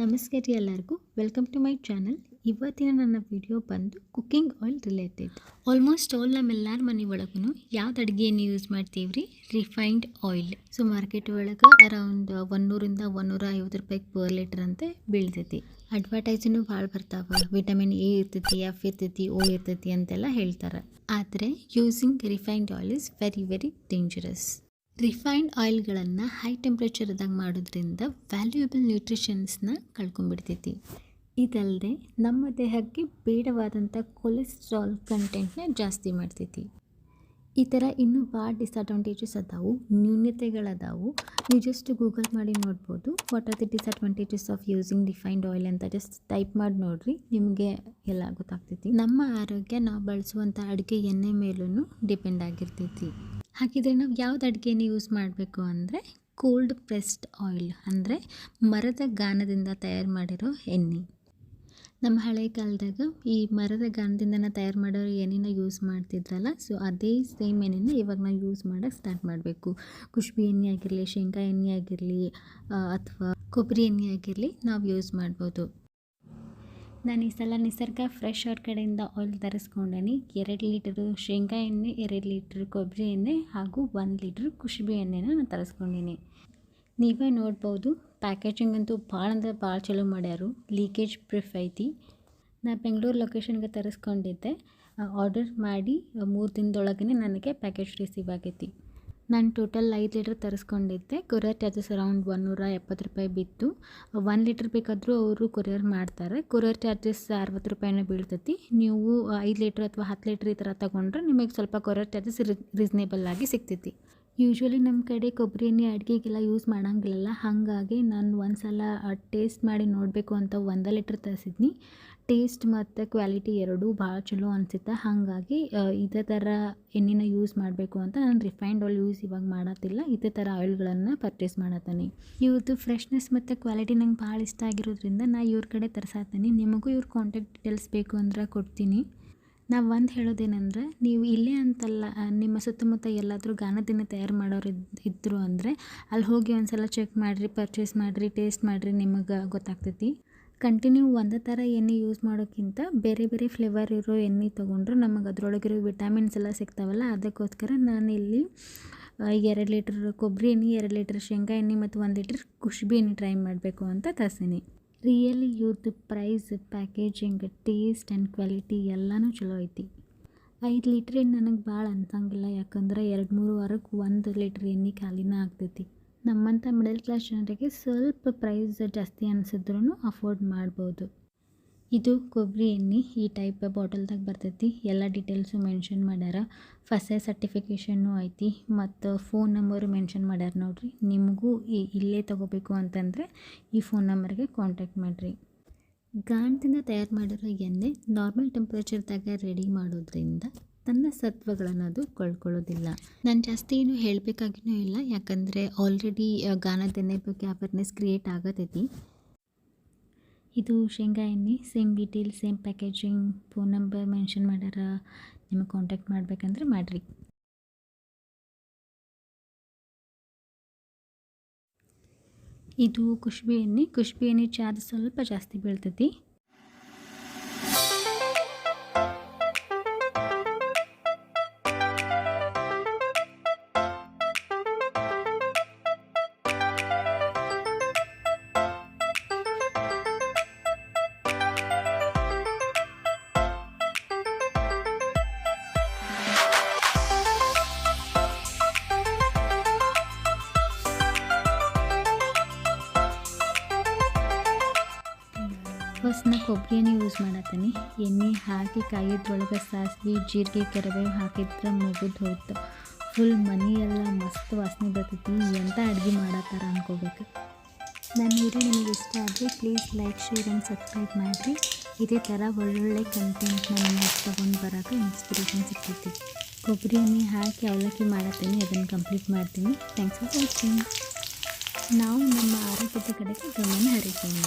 ನಮಸ್ಕಾರ ರೀ ಎಲ್ಲರಿಗೂ. ವೆಲ್ಕಮ್ ಟು ಮೈ ಚಾನಲ್ ಇವತ್ತಿನ ನನ್ನ ವಿಡಿಯೋ ಬಂದು cooking oil related almost all ನಮ್ಮೆಲ್ಲರ ಮನೆ ಒಳಗೂ ಯಾವ್ದು ಅಡುಗೆಯನ್ನು ಯೂಸ್ ಮಾಡ್ತೀವಿ ರೀ ರಿಫೈನ್ಡ್ ಆಯಿಲ್ ಸೊ ಮಾರ್ಕೆಟ್ ಒಳಗೆ ಅರೌಂಡ್ ಒನ್ನೂರಿಂದ ಒನ್ನೂರ ಐವತ್ತು ರೂಪಾಯಿ ಪರ್ ಲೀಟರ್ ಅಂತ ಬೀಳ್ತೈತಿ. ಅಡ್ವರ್ಟೈಸನ್ನು ಭಾಳ ಬರ್ತಾವೆ. ವಿಟಮಿನ್ ಎ ಇರ್ತೈತಿ ಎಫ್ ಇರ್ತೈತಿ ಓ ಇರ್ತೈತಿ ಅಂತೆಲ್ಲ ಹೇಳ್ತಾರೆ. ಆದರೆ using refined oil is very very dangerous refined ಆಯಿಲ್ಗಳನ್ನು high ಟೆಂಪ್ರೇಚರ್ದಾಗ ಮಾಡೋದ್ರಿಂದ ವ್ಯಾಲ್ಯೂಯಬಲ್ ನ್ಯೂಟ್ರಿಷನ್ಸ್ನ ಕಳ್ಕೊಂಡ್ಬಿಡ್ತೈತಿ. ಇದಲ್ಲದೆ ನಮ್ಮ ದೇಹಕ್ಕೆ ಬೇಡವಾದಂಥ ಕೊಲೆಸ್ಟ್ರಾಲ್ ಕಂಟೆಂಟ್ನ ಜಾಸ್ತಿ ಮಾಡ್ತೈತಿ. ಈ ಥರ ಇನ್ನೂ ಭಾಳ ಡಿಸ್ಅಡ್ವಾಂಟೇಜಸ್ ಅದಾವು, ನ್ಯೂನತೆಗಳದಾವು. ನೀವು ಜಸ್ಟ್ ಗೂಗಲ್ ಮಾಡಿ ನೋಡ್ಬೋದು what are the disadvantages of using refined oil ಅಂತ ಜಸ್ಟ್ ಟೈಪ್ ಮಾಡಿ ನೋಡ್ರಿ, ನಿಮಗೆ ಎಲ್ಲ ಗೊತ್ತಾಗ್ತೈತಿ. ನಮ್ಮ ಆರೋಗ್ಯ ನಾವು ಬಳಸುವಂಥ ಅಡುಗೆ ಎಣ್ಣೆ ಮೇಲೂ ಡಿಪೆಂಡ್ ಆಗಿರ್ತೈತಿ. ಹಾಗಿದ್ರೆ ನಾವು ಯಾವ್ದು ಅಡುಗೆನ ಯೂಸ್ ಮಾಡಬೇಕು ಅಂದರೆ ಕೋಲ್ಡ್ ಪ್ರೆಸ್ಡ್ ಆಯಿಲ್ ಅಂದರೆ ಮರದ ಗಾನದಿಂದ ತಯಾರು ಮಾಡಿರೋ ಎಣ್ಣೆ. ನಮ್ಮ ಹಳೆ ಕಾಲದಾಗ ಈ ಮರದ ಗಾನದಿಂದನ ತಯಾರು ಮಾಡೋ ಎಣ್ಣೆನ ಯೂಸ್ ಮಾಡ್ತಿದ್ರಲ್ಲ ಸೊ ಅದೇ ಸೇಮ್ ಎಣ್ಣೆನ ಇವಾಗ ನಾವು ಯೂಸ್ ಮಾಡೋಕ್ಕೆ ಸ್ಟಾರ್ಟ್ ಮಾಡಬೇಕು. ಕುಷ್ಬಿ ಎಣ್ಣೆ ಆಗಿರಲಿ, ಶೇಂಗಾ ಎಣ್ಣೆ ಆಗಿರಲಿ ಅಥವಾ ಕೊಬ್ಬರಿ ಎಣ್ಣೆ ಆಗಿರಲಿ ನಾವು ಯೂಸ್ ಮಾಡ್ಬೋದು. ನಾನು ಈ ಸಲ ನಿಸರ್ಗ ಫ್ರೆಶ್ ಅವ್ರ ಕಡೆಯಿಂದ ಆಯಿಲ್ ತರಿಸ್ಕೊಂಡೇನಿ. ಎರಡು ಲೀಟರು ಶೇಂಗಾ ಎಣ್ಣೆ, ಎರಡು ಲೀಟ್ರ್ ಕೊಬ್ಬರಿ ಎಣ್ಣೆ ಹಾಗೂ ಒಂದು ಲೀಟ್ರ್ ಕುಸುಬಿ ಎಣ್ಣೆನ ನಾನು ತರಿಸ್ಕೊಂಡಿನಿ. ನೀವೇ ನೋಡ್ಬೋದು ಪ್ಯಾಕೇಜಿಂಗ್ ಅಂತೂ ಭಾಳ ಅಂದ್ರೆ ಭಾಳ ಚಲೋ ಮಾಡ್ಯಾರು. ಲೀಕೇಜ್ ಪ್ರಿಫ್ ಐತಿ. ನಾ ಬೆಂಗಳೂರು ಲೊಕೇಶನ್ಗೆ ತರಿಸ್ಕೊಂಡಿದ್ದೆ. ಆರ್ಡರ್ ಮಾಡಿ, ಮೂರು ದಿನದೊಳಗೇ ನನಗೆ ಪ್ಯಾಕೇಜ್ ರಿಸೀವ್ ಆಗೈತಿ. ನಾನು ಟೋಟಲ್ ಐದು ಲೀಟ್ರ್ ತರಿಸ್ಕೊಂಡಿದ್ದೆ. ಕೊರಿಯರ್ ಚಾರ್ಜಸ್ ಅರೌಂಡ್ ಒನ್ನೂರ ಎಪ್ಪತ್ತು ರೂಪಾಯಿ ಬಿತ್ತು. ಒನ್ ಲೀಟ್ರ್ ಬೇಕಾದರೂ ಅವರು ಕೊರಿಯರ್ ಮಾಡ್ತಾರೆ. ಕೊರಿಯರ್ ಚಾರ್ಜಸ್ ಅರವತ್ತು ರೂಪಾಯಿನೂ ಬೀಳ್ತೈತಿ. ನೀವು ಐದು ಲೀಟ್ರ್ ಅಥವಾ ಹತ್ತು ಲೀಟ್ರ್ ಈ ಥರ ತೊಗೊಂಡ್ರೆ ನಿಮಗೆ ಸ್ವಲ್ಪ ಕೊರಿಯರ್ ಚಾರ್ಜಸ್ ರೀಸ್ನೇಬಲ್ ಆಗಿ ಸಿಗ್ತೈತಿ. ಯೂಶ್ವಲಿ ನಮ್ಮ ಕಡೆ ಕೊಬ್ಬರಿ ಎಣ್ಣೆ ಅಡುಗೆಗೆಲ್ಲ ಯೂಸ್ ಮಾಡೋಂಗಿಲ್ಲ ಹಾಗಾಗಿ ನಾನು ಒಂದು ಸಲ ಟೇಸ್ಟ್ ಮಾಡಿ ನೋಡಬೇಕು ಅಂತ ಒಂದು ಲೀಟ್ರ್ ತರಿಸಿದ್ನಿ. ಟೇಸ್ಟ್ ಮತ್ತು ಕ್ವಾಲಿಟಿ ಎರಡೂ ಭಾಳ ಚಲೋ ಅನಿಸುತ್ತೆ. ಹಾಗಾಗಿ ಇದೇ ಥರ ಎಣ್ಣೆನ ಯೂಸ್ ಮಾಡಬೇಕು ಅಂತ ನಾನು ರಿಫೈನ್ಡ್ ಆಯಿಲ್ ಯೂಸ್ ಇವಾಗ ಮಾಡತ್ತಿಲ್ಲ. ಇದೇ ಥರ ಆಯಿಲ್ಗಳನ್ನು ಪರ್ಚೇಸ್ ಮಾಡತ್ತೀನಿ. ಇವ್ರದ್ದು ಫ್ರೆಶ್ನೆಸ್ ಮತ್ತು ಕ್ವಾಲಿಟಿ ನಂಗೆ ಭಾಳ ಇಷ್ಟ ಆಗಿರೋದ್ರಿಂದ ನಾ ಇವ್ರ ಕಡೆ ತರಿಸತ್ತೀನಿ ನಿಮಗೂ ಇವ್ರ ಕಾಂಟ್ಯಾಕ್ಟ್ ಡೀಟೇಲ್ಸ್ ಬೇಕು ಅಂದ್ರೆ ಕೊಡ್ತೀನಿ. ನಾವು ಒಂದು ಹೇಳೋದೇನೆಂದರೆ, ನೀವು ಇಲ್ಲೇ ಅಂತಲ್ಲ ನಿಮ್ಮ ಸುತ್ತಮುತ್ತ ಎಲ್ಲಾದರೂ ಗಾಣದಿಂದ ತಯಾರು ಮಾಡೋರು ಇದ್ದರು ಅಂದರೆ ಅಲ್ಲಿ ಹೋಗಿ ಒಂದು ಸಲ ಚೆಕ್ ಮಾಡಿರಿ ಪರ್ಚೇಸ್ ಮಾಡಿರಿ ಟೇಸ್ಟ್ ಮಾಡಿರಿ, ನಿಮಗೆ ಗೊತ್ತಾಗ್ತೈತಿ. ಕಂಟಿನ್ಯೂ ಒಂದೇ ಥರ ಎಣ್ಣೆ ಯೂಸ್ ಮಾಡೋಕ್ಕಿಂತ ಬೇರೆ ಬೇರೆ ಫ್ಲೇವರ್ ಇರೋ ಎಣ್ಣೆ ತೊಗೊಂಡ್ರೆ ನಮಗೆ ಅದರೊಳಗಿರೋ ವಿಟಾಮಿನ್ಸ್ ಎಲ್ಲ ಸಿಗ್ತಾವಲ್ಲ, ಅದಕ್ಕೋಸ್ಕರ ನಾನು ಇಲ್ಲಿ ಎರಡು ಲೀಟ್ರ್ ಕೊಬ್ಬರಿ ಎಣ್ಣೆ, ಎರಡು ಲೀಟ್ರ್ ಶೇಂಗಾ ಎಣ್ಣೆ ಮತ್ತು ಒಂದು ಲೀಟ್ರ್ ಕುಷ್ಬಿ ಎಣ್ಣೆ ಟ್ರೈ ಮಾಡಬೇಕು ಅಂತ ತರ್ಸೀನಿ really youth price packaging taste and quality ಎಲ್ಲನೂ ಚಲೋ ಐತಿ. ಐದು ಲೀಟ್ರ್ ಎಣ್ಣೆ ನನಗೆ ಭಾಳ ಅನ್ಸಂಗಿಲ್ಲ, ಯಾಕಂದ್ರೆ ಎರಡು ಮೂರು ವಾರಕ್ಕೆ ಒಂದು ಲೀಟ್ರ್ ಎಣ್ಣೆ ಖಾಲಿನ ಆಗ್ತೈತಿ. ನಮ್ಮಂಥ ಮಿಡಲ್ ಕ್ಲಾಸ್ ಜನರಿಗೆ ಸ್ವಲ್ಪ ಪ್ರೈಸ್ ಜಾಸ್ತಿ ಅನಿಸಿದ್ರೂ ಅಫೋರ್ಡ್ ಮಾಡ್ಬೋದು. ಇದು ಕೊಬ್ಬರಿ ಎಣ್ಣೆ ಈ ಟೈಪ್ ಬಾಟಲ್ದಾಗ ಬರ್ತೈತಿ. ಎಲ್ಲ ಡೀಟೇಲ್ಸು ಮೆನ್ಷನ್ ಮಾಡ್ಯಾರ. ಫಸೆ ಸರ್ಟಿಫಿಕೇಷನ್ನು ಐತಿ ಮತ್ತು ಫೋನ್ ನಂಬರು ಮೆನ್ಷನ್ ಮಾಡ್ಯಾರ ನೋಡಿರಿ. ನಿಮಗೂ ಇಲ್ಲೇ ತೊಗೋಬೇಕು ಅಂತಂದರೆ ಈ ಫೋನ್ ನಂಬರ್ಗೆ ಕಾಂಟ್ಯಾಕ್ಟ್ ಮಾಡಿರಿ. ಗಾಣದಿಂದ ತಯಾರು ಮಾಡಿರೋ ಎಣ್ಣೆ ನಾರ್ಮಲ್ ಟೆಂಪ್ರೇಚರ್ದಾಗ ರೆಡಿ ಮಾಡೋದ್ರಿಂದ ತನ್ನ ಸತ್ವಗಳನ್ನು ಸತ್ವಗಳನ್ನದು ಕಳ್ಕೊಳ್ಳೋದಿಲ್ಲ. ನಾನು ಜಾಸ್ತಿ ಏನು ಹೇಳಬೇಕಾಗಿನೂ ಇಲ್ಲ. ಯಾಕಂದರೆ ಆಲ್ರೆಡಿ ಗಾನದೆಣ್ಣೆ ಬಗ್ಗೆ ಅವೇರ್ನೆಸ್ ಕ್ರಿಯೇಟ್ ಆಗತೈತಿ. ಇದು ಶೇಂಗಾ ಎಣ್ಣೆ same detail same packaging phone number mention ಮಾಡ್ಯಾರ, ನಿಮಗೆ ಕಾಂಟ್ಯಾಕ್ಟ್ ಮಾಡಬೇಕಂದ್ರೆ ಮಾಡಿರಿ. ಇದು ಕುಷ್ಬಿ ಎಣ್ಣೆ ಕುಶ್ಬಿ ಎಣ್ಣೆ ಚಾರ್ಜ್ ಸ್ವಲ್ಪ ಜಾಸ್ತಿ ಬೀಳ್ತೈತಿ. ಫಸ್ಟ್ ನಾ ಕೊಬ್ಬರಿ ಎಣ್ಣೆ ಯೂಸ್ ಮಾಡತ್ತೀನಿ. ಎಣ್ಣೆ ಹಾಕಿ ಕಾಯಿದ್ರೊಳಗೆ ಸಾಸಿವೆ, ಜೀರಿಗೆ, ಕರಿಬೇವು ಹಾಕಿದ್ರೆ ಮುಗಿದು ಹೋಯ್ತು ಫುಲ್ ಮನೆಯೆಲ್ಲ ಮಸ್ತ್ ವಾಸನೆ ಬರ್ತೈತಿ. ಎಂಥ ಅಡುಗೆ ಮಾಡತ್ತಾರ ಅನ್ಕೋಬೇಕು. ನನ್ನ ವಿಡಿಯೋ ನಿಮಗೆ ಇಷ್ಟ ಆದರೆ please like share and subscribe ಮಾಡಿರಿ. ಇದೇ ಥರ ಒಳ್ಳೊಳ್ಳೆ ಕಂಟೆಂಟ್ನ ನಿಮಗೆ ತೊಗೊಂಡು ಬರೋಕೆ ಇನ್ಸ್ಪಿರೇಷನ್ ಸಿಗ್ತೈತಿ. ಕೊಬ್ಬರಿ ಎಣ್ಣೆ ಹಾಕಿ ಅವಲಕ್ಕಿ ಮಾಡತ್ತೀನಿ. ಅದನ್ನು ಕಂಪ್ಲೀಟ್ ಮಾಡ್ತೀನಿ. ಥ್ಯಾಂಕ್ಸ್ ಫಾರ್ ವಾಚಿಂಗ್ ನಾವು ನಮ್ಮ ಆರೋಗ್ಯದ ಕಡೆಗೆ ಗಮನ ಹರಿಸೋಣ.